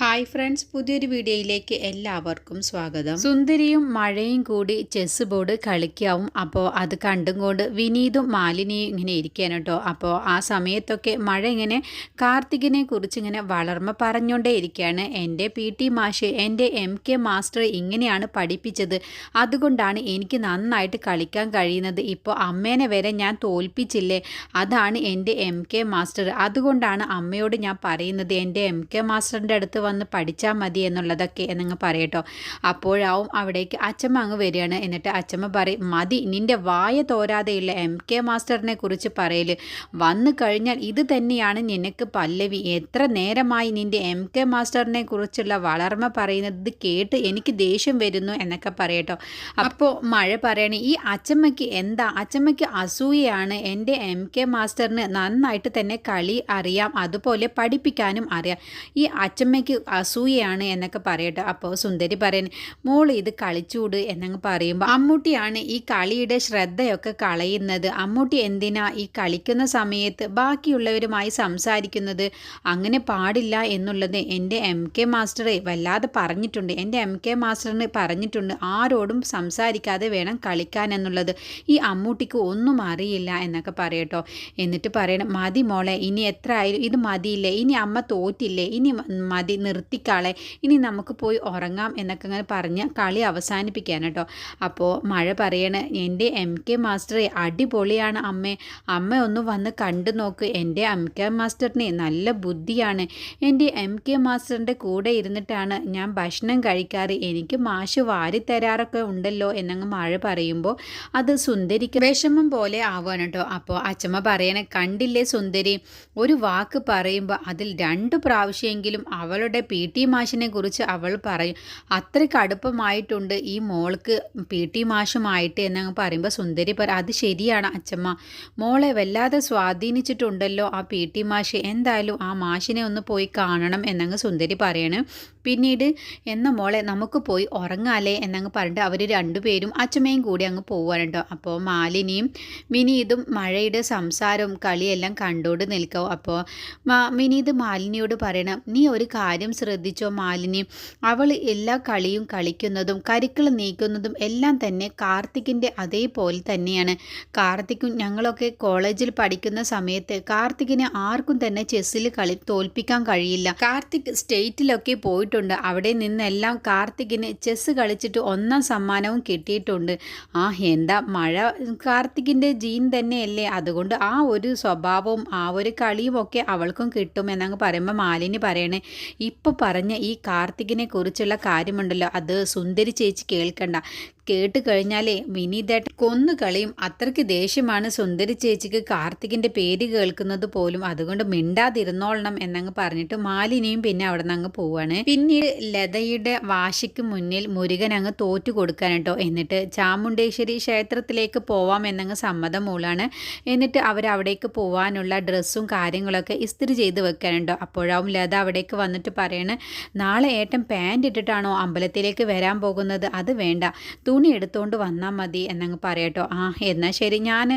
Hi friends പുതിയൊരു വീഡിയോയിലേക്ക് എല്ലാവർക്കും സ്വാഗതം. സുന്ദരിയും മഴയും കൂടി ചെസ് ബോർഡ് കളിക്കാവും. അപ്പോൾ അത് കണ്ടും കൊണ്ട് വിനീതും മാലിനിയും ഇങ്ങനെ ഇരിക്കുകയാണ് കേട്ടോ. അപ്പോൾ ആ സമയത്തൊക്കെ മഴ ഇങ്ങനെ കാർത്തികിനെ കുറിച്ച് ഇങ്ങനെ വളർമ്മ പറഞ്ഞുകൊണ്ടേ ഇരിക്കുകയാണ്. എന്റെ പി ടി മാഷ് എന്റെ എം കെ മാസ്റ്റർ ഇങ്ങനെയാണ് പഠിപ്പിച്ചത്. അതുകൊണ്ടാണ് എനിക്ക് നന്നായിട്ട് കളിക്കാൻ കഴിയുന്നത്. ഇപ്പോൾ അമ്മേനെ വരെ ഞാൻ തോൽപ്പിച്ചില്ലേ? അതാണ് എന്റെ എം കെ മാസ്റ്റർ. അതുകൊണ്ടാണ് അമ്മയോട് ഞാൻ പറയുന്നത് എന്റെ എം കെ മാസ്റ്ററിന്റെ അടുത്ത് വന്ന് പഠിച്ചാൽ മതി എന്നുള്ളതൊക്കെ എന്നങ്ങ് പറയട്ടോ. അപ്പോഴാവും അവിടേക്ക് അച്ചമ്മ അങ്ങ് വരികയാണ്. എന്നിട്ട് അച്ചമ്മ പറയും മതി നിന്റെ വായ തോരാതെയുള്ള എം കെ മാസ്റ്ററിനെ കുറിച്ച് പറയൽ. വന്നു കഴിഞ്ഞാൽ ഇത് തന്നെയാണ് നിനക്ക് പല്ലവി. എത്ര നേരമായി നിന്റെ എം കെ മാസ്റ്ററിനെ കുറിച്ചുള്ള വളർമ്മ പറയുന്നത് കേട്ട് എനിക്ക് ദേഷ്യം വരുന്നു എന്നൊക്കെ പറയട്ടോ. അപ്പോൾ മഴ പറയണേ ഈ അച്ചമ്മയ്ക്ക് എന്താ? അച്ചമ്മയ്ക്ക് അസൂയയാണ്. എന്റെ എം കെ മാസ്റ്ററിന് നന്നായിട്ട് തന്നെ കളി അറിയാം. അതുപോലെ പഠിപ്പിക്കാനും അറിയാം. ഈ അച്ചമ്മയ്ക്ക് അസൂയയാണ് എന്നൊക്കെ പറയട്ടെ. അപ്പോൾ സുന്ദരി പറയുന്നത് മോൾ ഇത് കളിച്ചൂട് എന്നങ്ങ് പറയുമ്പോൾ അമ്മൂട്ടിയാണ് ഈ കളിയുടെ ശ്രദ്ധയൊക്കെ കളയുന്നത്. അമ്മൂട്ടി എന്തിനാ ഈ കളിക്കുന്ന സമയത്ത് ബാക്കിയുള്ളവരുമായി സംസാരിക്കുന്നത്? അങ്ങനെ പാടില്ല എന്നുള്ളത് എന്റെ എം കെ മാസ്റ്ററെ വല്ലാതെ പറഞ്ഞിട്ടുണ്ട്. എന്റെ എം കെ മാസ്റ്ററിന് പറഞ്ഞിട്ടുണ്ട് ആരോടും സംസാരിക്കാതെ വേണം കളിക്കാൻ എന്നുള്ളത്. ഈ അമ്മൂട്ടിക്ക് ഒന്നും അറിയില്ല എന്നൊക്കെ പറയട്ടോ. എന്നിട്ട് പറയണം മതി മോളെ ഇനി എത്ര ആയാലും ഇത് മതിയില്ലേ? ഇനി അമ്മ തോറ്റില്ലേ? ഇനി മതി നിർത്തിക്കാളെ. ഇനി നമുക്ക് പോയി ഉറങ്ങാം എന്നൊക്കെ അങ്ങനെ പറഞ്ഞ് കളി അവസാനിപ്പിക്കാൻ കേട്ടോ. അപ്പോൾ മഴ പറയണ എന്റെ എം കെ മാസ്റ്ററെ അടിപൊളിയാണ് അമ്മേ. അമ്മ ഒന്ന് വന്ന് കണ്ടു നോക്ക്. എന്റെ എം കെ മാസ്റ്ററിനെ നല്ല ബുദ്ധിയാണ്. എന്റെ എം കെ മാസ്റ്ററിന്റെ കൂടെ ഇരുന്നിട്ടാണ് ഞാൻ ഭക്ഷണം കഴിക്കാറ്. എനിക്ക് മാഷ് വാരി തരാറൊക്കെ ഉണ്ടല്ലോ എന്നങ്ങ് മഴ പറയുമ്പോൾ അത് സുന്ദരിക്ക് വിഷമം പോലെ ആവുകയാണ് കേട്ടോ. അപ്പോൾ അച്ഛമ്മ പറയണേ കണ്ടില്ലേ സുന്ദരി? ഒരു വാക്ക് പറയുമ്പോൾ അതിൽ രണ്ട് പ്രാവശ്യമെങ്കിലും അവളുടെ പി ടി മാഷിനെ കുറിച്ച് അവൾ പറയും. അത്രയ്ക്ക് അടുപ്പമായിട്ടുണ്ട് ഈ മോൾക്ക് പി ടി മാഷുമായിട്ട് എന്നങ്ങ് പറയുമ്പോൾ സുന്ദരി പറ അത് ശരിയാണ് അച്ഛമ്മ മോളെ വല്ലാതെ സ്വാധീനിച്ചിട്ടുണ്ടല്ലോ ആ പി ടി മാഷ്. എന്തായാലും ആ മാഷിനെ ഒന്ന് പോയി കാണണം എന്നങ്ങ് സുന്ദരി പറയണ്. പിന്നീട് എന്ന മോളെ നമുക്ക് പോയി ഉറങ്ങാലേ എന്നങ്ങ് പറഞ്ഞിട്ട് അവർ രണ്ടുപേരും അച്ഛമ്മയും കൂടി അങ്ങ് പോവാണ് കേട്ടോ. അപ്പോൾ മാലിനിയും മിനീതും മഴയുടെ സംസാരവും കളിയെല്ലാം കണ്ടോണ്ട് നിൽക്കാവും അപ്പോൾ മിനീത് മാലിനിയോട് പറയണം നീ ഒരു കാര്യം ശ്രദ്ധിച്ചോ മാലിനി? അവൾ എല്ലാ കളിയും കളിക്കുന്നതും കരിക്കൾ നീക്കുന്നതും എല്ലാം തന്നെ കാർത്തിക്കിന്റെ അതേപോലെ തന്നെയാണ്. കാർത്തിക്കും ഞങ്ങളൊക്കെ കോളേജിൽ പഠിക്കുന്ന സമയത്ത് കാർത്തികിനെ ആർക്കും തന്നെ ചെസ്സിൽ കളി തോൽപ്പിക്കാൻ കഴിയില്ല. കാർത്തിക് സ്റ്റേറ്റിലൊക്കെ പോയിട്ടുണ്ട്. അവിടെ നിന്നെല്ലാം കാർത്തികിന് ചെസ്സ് കളിച്ചിട്ട് ഒന്നാം സമ്മാനവും കിട്ടിയിട്ടുണ്ട്. ആ എന്താ മഴ? കാർത്തികിന്റെ ജീൻ തന്നെയല്ലേ? അതുകൊണ്ട് ആ ഒരു സ്വഭാവവും ആ ഒരു കളിയും ഒക്കെ അവൾക്കും കിട്ടും എന്നങ്ങ് പറയുമ്പോൾ മാലിനി പറയണേ ഇപ്പോൾ പറഞ്ഞ ഈ കാർത്തികിനെ കുറിച്ചുള്ള കാര്യമുണ്ടല്ലോ. അത് സുന്ദരി ചേച്ചി കേൾക്കണ്ട. കേട്ട് കഴിഞ്ഞാലേ വിനീതേട്ട കൊന്നു കളിയും. അത്രയ്ക്ക് ദേഷ്യമാണ് സുന്ദരി ചേച്ചിക്ക് കാർത്തികിന്റെ പേര് കേൾക്കുന്നത് പോലും. അതുകൊണ്ട് മിണ്ടാതിരുന്നോളണം എന്നങ്ങ് പറഞ്ഞിട്ട് മാലിനിയും പിന്നെ അവിടെ നിന്ന് അങ്ങ് പോവാണ്. പിന്നീട് ലതയുടെ വാശിക്ക് മുന്നിൽ മുരുകൻ അങ്ങ് തോറ്റു കൊടുക്കാൻ കേട്ടോ. എന്നിട്ട് ചാമുണ്ടേശ്വരി ക്ഷേത്രത്തിലേക്ക് പോവാം എന്നങ്ങ് സമ്മതം മൂളാണ്. എന്നിട്ട് അവരവിടേക്ക് പോവാനുള്ള ഡ്രസ്സും കാര്യങ്ങളൊക്കെ ഇസ്തിരി ചെയ്ത് വെക്കാനുണ്ടോ അപ്പോഴാവും ലത അവിടേക്ക് വന്നിട്ട് പറയണ് നാളെ ഏട്ടൻ പാന്റ് ഇട്ടിട്ടാണോ അമ്പലത്തിലേക്ക് വരാൻ പോകുന്നത്? അത് വേണ്ട. തുണി എടുത്തുകൊണ്ട് വന്നാൽ മതി എന്നങ്ങ് പറയട്ടോ ആ എന്നാൽ ശരി. ഞാൻ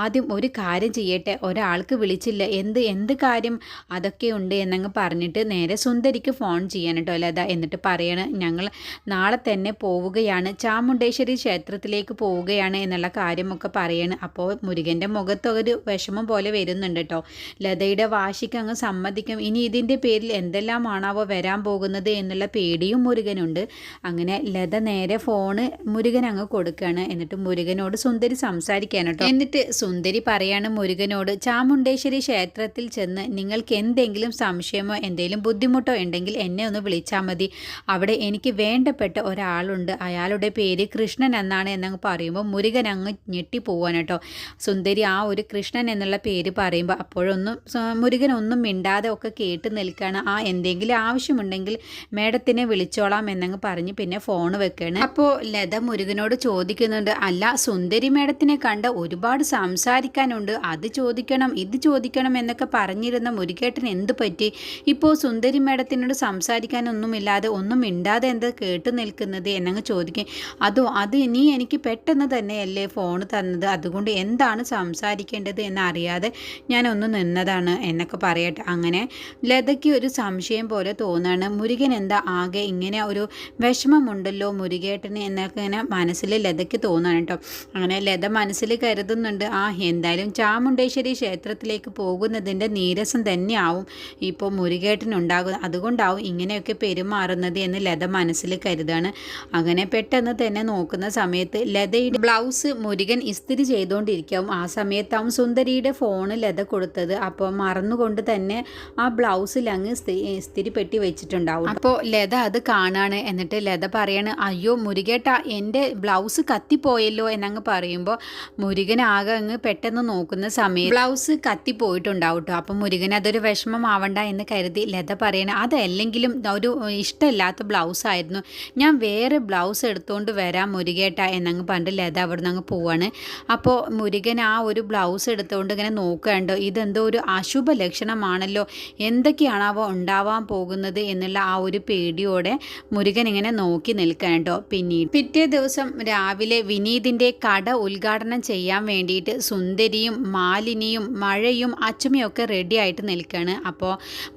ആദ്യം ഒരു കാര്യം ചെയ്യട്ടെ. ഒരാൾക്ക് വിളിച്ചില്ല. എന്ത് എന്ത് കാര്യം അതൊക്കെ ഉണ്ട് എന്നങ്ങ് പറഞ്ഞിട്ട് നേരെ സുന്ദരിക്ക് ഫോൺ ചെയ്യാൻ കേട്ടോ ലത. എന്നിട്ട് പറയണ ഞങ്ങൾ നാളെ തന്നെ പോവുകയാണ്. ചാമുണ്ടേശ്വരി ക്ഷേത്രത്തിലേക്ക് പോവുകയാണ് എന്നുള്ള കാര്യമൊക്കെ പറയണ്. അപ്പോൾ മുരുകന്റെ മുഖത്ത് ഒരു വിഷമം പോലെ വരുന്നുണ്ട് കേട്ടോ ലതയുടെ വാശിക്ക് അങ്ങ് സമ്മതിക്കും. ഇനി ഇതിന്റെ പേരിൽ എന്തെല്ലാമാണാവോ വരാൻ പോകുന്നത് എന്നുള്ള പേടിയും മുരുകനുണ്ട്. അങ്ങനെ ലത നേരെ ഫോണ് മുരുകൻ അങ്ങ് കൊടുക്കുകയാണ് എന്നിട്ട് മുരുകനോട് സുന്ദരി സംസാരിക്കാൻ എന്നിട്ട് സുന്ദരി പറയാണ് മുരുകനോട് ചാമുണ്ടേശ്വരി ക്ഷേത്രത്തിൽ ചെന്ന് നിങ്ങൾക്ക് എന്തെങ്കിലും സംശയമോ എന്തെങ്കിലും ബുദ്ധിമുട്ടോ ഉണ്ടെങ്കിൽ എന്നെ ഒന്ന് വിളിച്ചാൽ മതി. അവിടെ എനിക്ക് വേണ്ടപ്പെട്ട ഒരാളുണ്ട്. അയാളുടെ പേര് കൃഷ്ണൻ എന്നാണ് എന്നങ്ങ് പറയുമ്പോൾ മുരുകൻ അങ്ങ് ഞെട്ടി പോവാൻ കേട്ടോ. സുന്ദരി ആ ഒരു കൃഷ്ണൻ എന്നുള്ള പേര് പറയുമ്പോൾ അപ്പോഴൊന്നും മുരുകൻ ഒന്നും മിണ്ടാതെ ഒക്കെ കേട്ട് നിൽക്കുകയാണ് ആ എന്തെങ്കിലും ആവശ്യമുണ്ടെങ്കിൽ മേഡത്തിനെ വിളിച്ചോളാം എന്നങ്ങ് പറഞ്ഞ് പിന്നെ ഫോൺ വെക്കുകയാണ് അപ്പോൾ ലത മുരുകനോട് ചോദിക്കുന്നുണ്ട് അല്ല സുന്ദരി മേഡത്തിനെ കണ്ട് ഒരുപാട് സംസാരിക്കാനുണ്ട്. അത് ചോദിക്കണം ഇത് ചോദിക്കണം എന്നൊക്കെ പറഞ്ഞിരുന്ന മുരുകേട്ടൻ എന്ത് പറ്റി? ഇപ്പോൾ സുന്ദരി മേഡത്തിനോട് സംസാരിക്കാനൊന്നുമില്ലാതെ ഒന്നും മിണ്ടാതെ എന്താ കേട്ട് നിൽക്കുന്നത്? എന്നങ്ങ് ചോദിക്കും. അതോ അത് നീ എനിക്ക് പെട്ടെന്ന് തന്നെയല്ലേ ഫോൺ തന്നത്? അതുകൊണ്ട് എന്താണ് സംസാരിക്കേണ്ടത് എന്നറിയാതെ ഞാനൊന്ന് നിന്നതാണ് എന്നൊക്കെ പറയട്ടെ. അങ്ങനെ ലതയ്ക്ക് ഒരു സംശയം പോലെ തോന്നാണ്. മുരുകൻ എന്താ ആകെ ഇങ്ങനെ ഒരു വിഷമമുണ്ടല്ലോ മുരുകേട്ടന് എന്നൊക്കെ മനസ്സിൽ ലതയ്ക്ക് തോന്നാണ് കേട്ടോ. അങ്ങനെ ലത മനസ്സിൽ കരുതുന്നുണ്ട് ആ എന്തായാലും ചാമുണ്ടേശ്വരി ക്ഷേത്രത്തിലേക്ക് പോകുന്നതിന്റെ നീരസം തന്നെയാവും ഇപ്പോൾ മുരുകേട്ടനുണ്ടാകുന്നത്. അതുകൊണ്ടാവും ഇങ്ങനെയൊക്കെ പെരുമാറുന്നത് എന്ന് ലത മനസ്സിൽ കരുതാണ്. അങ്ങനെ പെട്ടെന്ന് തന്നെ നോക്കുന്ന സമയത്ത് ലതയുടെ ബ്ലൗസ് മുരുകൻ ഇസ്തിരി ചെയ്തുകൊണ്ടിരിക്കാവും ആ സമയത്താവും സുന്ദരിയുടെ ഫോണ് ലത കൊടുത്തത്. അപ്പോൾ മറന്നുകൊണ്ട് തന്നെ ആ ബ്ലൗസിൽ അങ്ങ് ഇസ്തിരി പെട്ടി വെച്ചിട്ടുണ്ടാവും. അപ്പോൾ ലത അത് കാണാണ്. എന്നിട്ട് ലത പറയാണ് അയ്യോ മുരുകേട്ട എന്റെ ബ്ലൗസ് കത്തിപ്പോയല്ലോ എന്നങ്ങ് പറയുമ്പോൾ മുരുകൻ ആകെ അങ്ങ് പെട്ടെന്ന് നോക്കുന്ന സമയം ബ്ലൗസ് കത്തിപ്പോയിട്ടുണ്ടാവും കേട്ടോ അപ്പം മുരുകൻ അതൊരു വിഷമമാവണ്ട എന്ന് കരുതി ലത പറയണ അതല്ലെങ്കിലും ഒരു ഇഷ്ടമില്ലാത്ത ബ്ലൗസ് ആയിരുന്നു. ഞാൻ വേറെ ബ്ലൗസ് എടുത്തുകൊണ്ട് വരാം മുരുകേട്ട എന്നങ്ങ് പണ്ട് ലത അവിടെ നിന്ന് അങ്ങ് പോവാണ്. അപ്പോൾ മുരുകൻ ആ ഒരു ബ്ലൗസ് എടുത്തുകൊണ്ട് ഇങ്ങനെ നോക്കുകയുണ്ടോ ഇതെന്തോ ഒരു അശുഭ ലക്ഷണമാണല്ലോ. എന്തൊക്കെയാണാവോ ഉണ്ടാവാൻ പോകുന്നത്? എന്നുള്ള ആ ഒരു പേടിയോടെ മുരുകൻ ഇങ്ങനെ നോക്കി നിൽക്കുകയുണ്ടോ പിന്നീട് പിറ്റേ ദിവസം രാവിലെ വിനീതിന്റെ കട ഉദ്ഘാടനം ചെയ്യാൻ വേണ്ടിയിട്ട് സുന്ദരിയും മാലിനിയും മഴയും അച്ചുമയും ഒക്കെ റെഡി ആയിട്ട് നിൽക്കുകയാണ് അപ്പോൾ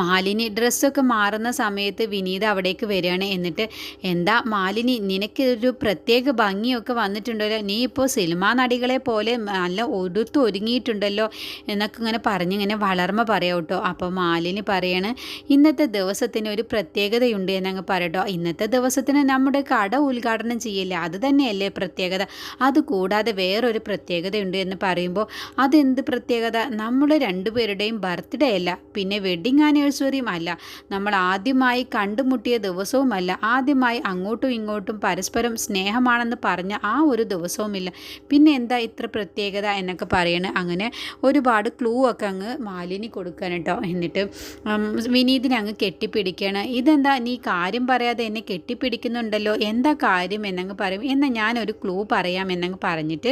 മാലിനി ഡ്രസ്സൊക്കെ മാറുന്ന സമയത്ത് വിനീത് അവിടേക്ക് വരികയാണ്. എന്നിട്ട് എന്താ മാലിനി നിനക്കൊരു പ്രത്യേക ഭംഗിയൊക്കെ വന്നിട്ടുണ്ടല്ലോ. നീ ഇപ്പോൾ സിനിമാ നടികളെ പോലെ നല്ല ഒടുത്ത് ഒരുങ്ങിയിട്ടുണ്ടല്ലോ എന്നൊക്കെ ഇങ്ങനെ പറഞ്ഞിങ്ങനെ വളർമ്മ പറയാം കേട്ടോ. അപ്പോൾ മാലിനി പറയാണ് ഇന്നത്തെ ദിവസത്തിന് ഒരു പ്രത്യേകതയുണ്ട് എന്നങ്ങ് പറയട്ടോ. ഇന്നത്തെ ദിവസത്തിന് നമ്മുടെ കട ഉദ്ഘാടനം ചെയ്യില്ല? അത് തന്നെയല്ലേ പ്രത്യേകത? അതുകൂടാതെ വേറൊരു പ്രത്യേകതയുണ്ട് എന്ന് പറയുമ്പോൾ അതെന്ത് പ്രത്യേകത? നമ്മൾ രണ്ടുപേരുടെയും ബർത്ത്ഡേ അല്ല പിന്നെ വെഡിങ് ആനിവേഴ്സറിയും അല്ല. നമ്മൾ ആദ്യമായി കണ്ടുമുട്ടിയ ദിവസവുമല്ല ആദ്യമായി അങ്ങോട്ടും ഇങ്ങോട്ടും പരസ്പരം സ്നേഹമാണെന്ന് പറഞ്ഞ ആ ഒരു ദിവസവുമില്ല പിന്നെ എന്താ ഇത്ര പ്രത്യേകത എന്നൊക്കെ പറയണ. അങ്ങനെ ഒരുപാട് ക്ലൂ ഒക്കെ അങ്ങ് മാലിനി കൊടുക്കാൻ കേട്ടോ. എന്നിട്ട് വിനീതിനെ അങ്ങ് കെട്ടിപ്പിടിക്കണം. ഇതെന്താ? നീ കാര്യം പറയാതെ എന്നെ കെട്ടിപ്പിടിക്കുന്നുണ്ടല്ലോ. എന്താ കാര്യം എന്നങ്ങ് പറയും എന്നാൽ ഞാനൊരു ക്ലൂ പറയാം എന്നങ്ങ് പറഞ്ഞിട്ട്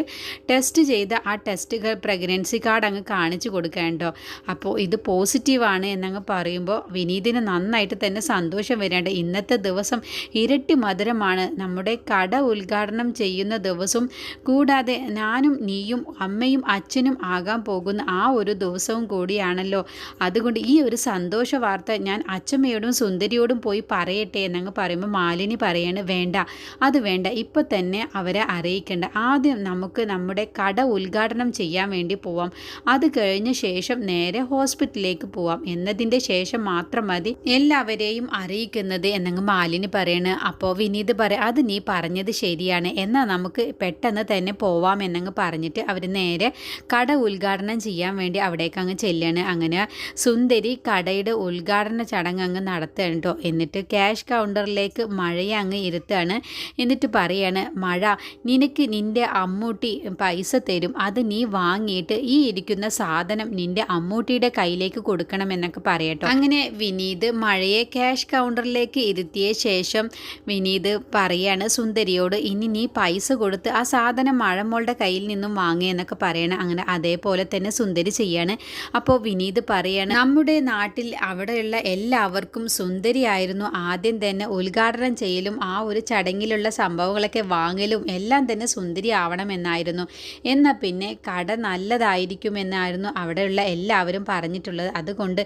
ടെസ്റ്റ് ചെയ്ത് ആ ടെസ്റ്റ് പ്രഗ്നൻസി കാർഡ് അങ്ങ് കാണിച്ചു കൊടുക്കേണ്ടോ അപ്പോൾ ഇത് പോസിറ്റീവാണ് എന്നങ്ങ് പറയുമ്പോൾ വിനീതിന് നന്നായിട്ട് തന്നെ സന്തോഷം വരേണ്ട ഇന്നത്തെ ദിവസം ഇരട്ടി മധുരമാണ്. നമ്മുടെ കട ഉദ്ഘാടനം ചെയ്യുന്ന ദിവസം കൂടാതെ ഞാനും നീയും അമ്മയും അച്ഛനും ആകാൻ പോകുന്ന ആ ഒരു ദിവസവും കൂടിയാണല്ലോ. അതുകൊണ്ട് ഈ ഒരു സന്തോഷ വാർത്ത ഞാൻ അച്ഛമ്മയോടും സുന്ദരിയോടും പോയി പറയട്ടെ എന്നങ്ങ് പറയുമ്പോൾ മാലിനി പറയാണ് വേണ്ട അത് വേണ്ട. ഇപ്പോൾ തന്നെ അവരെ അറിയിക്കേണ്ട. ആദ്യം നമുക്ക് നമ്മുടെ കട ഉദ്ഘാടനം ചെയ്യാൻ വേണ്ടി പോവാം. അത് കഴിഞ്ഞ ശേഷം നേരെ ഹോസ്പിറ്റലിലേക്ക് പോവാം. എന്നതിന്റെ ശേഷം മാത്രം മതി എല്ലാവരെയും അറിയിക്കുന്നത് എന്നങ്ങ് മാലിനി പറയണ്. അപ്പോൾ വിനീത് പറയാം അത് നീ പറഞ്ഞത് ശരിയാണ്. എന്നാൽ നമുക്ക് പെട്ടെന്ന് തന്നെ പോവാം എന്നങ്ങ് പറഞ്ഞിട്ട് അവർ നേരെ കട ഉദ്ഘാടനം ചെയ്യാൻ വേണ്ടി അവിടേക്ക് അങ്ങ് ചെല്ലാണ്. അങ്ങനെ സുന്ദരി കടയുടെ ഉദ്ഘാടന ചടങ്ങ് അങ്ങ് നടത്തുകയാണ് എന്നിട്ട് ക്യാഷ് കൗണ്ടറിലേക്ക് മഴയെ അങ്ങ് ഇരുത്താണ് എന്നിട്ട് പറയാണ് മഴ നിനക്ക് നിന്റെ അമ്മൂട്ടി പൈസ തരും. അത് നീ വാങ്ങിയിട്ട് ഈ ഇരിക്കുന്ന സാധനം നിന്റെ അമ്മൂട്ടിയുടെ കയ്യിലേക്ക് കൊടുക്കണം എന്നൊക്കെ പറയട്ടോ. അങ്ങനെ വിനീത് മഴയെ ക്യാഷ് കൗണ്ടറിലേക്ക് ഇരുത്തിയ ശേഷം വിനീത് പറയാണ് സുന്ദരിയോട് ഇനി നീ പൈസ കൊടുത്ത് ആ സാധനം മഴമോളുടെ കയ്യിൽ നിന്നും വാങ്ങിയെന്നൊക്കെ പറയണം. അങ്ങനെ അതേപോലെ തന്നെ സുന്ദരി ചെയ്യാണ്. അപ്പോൾ വിനീത് പറയാണ് നമ്മുടെ നാട്ടിൽ അവിടെയുള്ള എല്ലാവർക്കും സുന്ദരിയായിരുന്നു. ആദ്യം തന്നെ ഉദ്ഘാടനം ചെയ്യലും ആ ഒരു ചടങ്ങിലുള്ള സംഭവങ്ങളൊക്കെ വാങ്ങലും എല്ലാം തന്നെ സുന്ദരി ആവണമെന്നായിരുന്നു. എന്നാൽ പിന്നെ കട നല്ലതായിരിക്കുമെന്നായിരുന്നു അവിടെയുള്ള എല്ലാവരും പറഞ്ഞിട്ടുള്ളത്. അതുകൊണ്ട്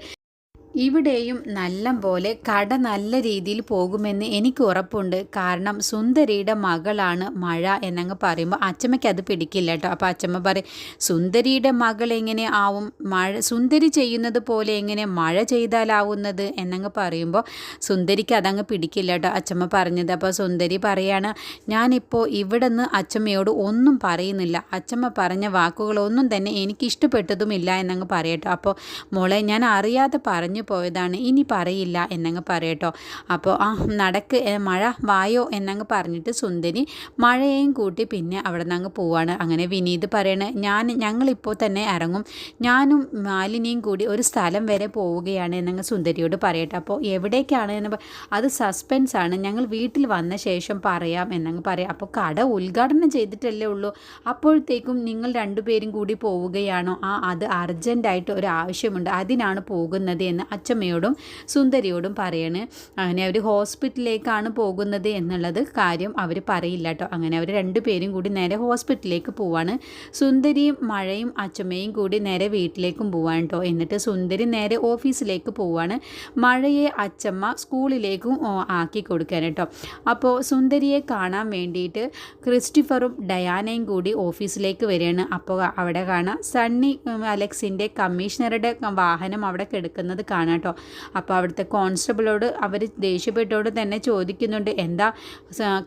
ഇവിടെയും നല്ല പോലെ കട നല്ല രീതിയിൽ പോകുമെന്ന് എനിക്ക് ഉറപ്പുണ്ട്. കാരണം സുന്ദരിയുടെ മകളാണ് മഴ എന്നങ്ങ് പറയുമ്പോൾ അച്ചമ്മയ്ക്ക് അത് പിടിക്കില്ല കേട്ടോ. അപ്പോൾ അച്ചമ്മ പറയും സുന്ദരിയുടെ മകൾ എങ്ങനെ ആവും? മഴ സുന്ദരി ചെയ്യുന്നത് പോലെ എങ്ങനെ മഴ ചെയ്താലാവുന്നത് എന്നങ്ങ് പറയുമ്പോൾ സുന്ദരിക്ക് അതങ്ങ് പിടിക്കില്ല കേട്ടോ അച്ചമ്മ പറഞ്ഞത്. അപ്പോൾ സുന്ദരി പറയാണ് ഞാനിപ്പോൾ ഇവിടെ നിന്ന് അച്ചമ്മയോട് ഒന്നും പറയുന്നില്ല. അച്ചമ്മ പറഞ്ഞ വാക്കുകളൊന്നും തന്നെ എനിക്ക് ഇഷ്ടപ്പെട്ടതുമില്ല എന്നങ്ങ് പറയട്ടോ. അപ്പോൾ മോളെ ഞാൻ അറിയാതെ പറഞ്ഞു പോയതാണ്. ഇനി പറയില്ല എന്നങ്ങ് പറയട്ടോ. അപ്പോൾ ആ നടക്ക് മഴ വായോ എന്നങ്ങ് പറഞ്ഞിട്ട് സുന്ദരി മഴയെയും കൂട്ടി പിന്നെ അവിടെ നിന്ന് അങ്ങ് പോവാണ്. അങ്ങനെ വിനീത് പറയണേ ഞാൻ ഞങ്ങളിപ്പോൾ തന്നെ ഇറങ്ങും. ഞാനും മാലിനിയും കൂടി ഒരു സ്ഥലം വരെ പോവുകയാണ് എന്നങ്ങ് സുന്ദരിയോട് പറയട്ടെ. അപ്പോൾ എവിടേക്കാണ്? എന്ന് അത് സസ്പെൻസ് ആണ്. ഞങ്ങൾ വീട്ടിൽ വന്ന ശേഷം പറയാം എന്നങ്ങ് പറയാം. അപ്പോൾ കട ഉദ്ഘാടനം ചെയ്തിട്ടല്ലേ ഉള്ളൂ. അപ്പോഴത്തേക്കും നിങ്ങൾ രണ്ടുപേരും കൂടി പോവുകയാണോ? ആ അത് അർജന്റായിട്ട് ഒരു ആവശ്യമുണ്ട്. അതിനാണ് പോകുന്നത് എന്ന്. അച്ചമ്മയോടും സുന്ദരിയോടും പറയണ്. അങ്ങനെ അവർ ഹോസ്പിറ്റലിലേക്കാണ് പോകുന്നത് എന്നുള്ളത് കാര്യം അവർ പറയില്ല കേട്ടോ അങ്ങനെ അവർ രണ്ടുപേരും കൂടി നേരെ ഹോസ്പിറ്റലിലേക്ക് പോവാണ്. സുന്ദരിയും മഴയും അച്ചമ്മയും കൂടി നേരെ വീട്ടിലേക്കും പോവാണ് കേട്ടോ എന്നിട്ട് സുന്ദരി നേരെ ഓഫീസിലേക്ക് പോവാണ്. മഴയെ അച്ചമ്മ സ്കൂളിലേക്കും ആക്കി കൊടുക്കാൻ കേട്ടോ അപ്പോൾ സുന്ദരിയെ കാണാൻ വേണ്ടിയിട്ട് ക്രിസ്റ്റിഫറും ഡയാനയും കൂടി ഓഫീസിലേക്ക് വരികയാണ്. അപ്പോൾ അവിടെ കാണാം. സണ്ണി അലക്സിന്റെ കമ്മീഷണറുടെ വാഹനം അവിടെ കിടക്കുന്നത് കാണാം കേട്ടോ അപ്പോൾ അവിടുത്തെ കോൺസ്റ്റബിളോട് അവർ ദേഷ്യപ്പെട്ടോട് തന്നെ ചോദിക്കുന്നുണ്ട് എന്താ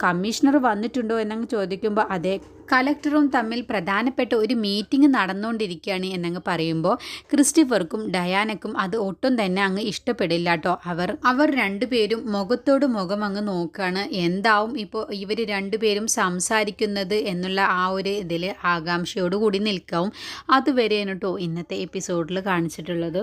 കമ്മീഷണർ വന്നിട്ടുണ്ടോ? എന്നങ്ങ് ചോദിക്കുമ്പോൾ അതെ കലക്ടറും തമ്മിൽ പ്രധാനപ്പെട്ട ഒരു മീറ്റിംഗ് നടന്നുകൊണ്ടിരിക്കുകയാണ് എന്നങ്ങ് പറയുമ്പോൾ ക്രിസ്റ്റിഫർക്കും ഡയാനക്കും അത് ഒട്ടും തന്നെ അങ്ങ് ഇഷ്ടപ്പെടില്ല കേട്ടോ അവർ അവർ രണ്ടുപേരും മുഖത്തോട് മുഖം അങ്ങ് നോക്കുകയാണ് എന്താവും ഇപ്പോൾ ഇവർ രണ്ടുപേരും സംസാരിക്കുന്നത് എന്നുള്ള ആ ഒരു ഇതിൽ ആകാംക്ഷയോടുകൂടി നിൽക്കാവും. അതുവരെയാണ് കേട്ടോ ഇന്നത്തെ എപ്പിസോഡിൽ കാണിച്ചിട്ടുള്ളത്.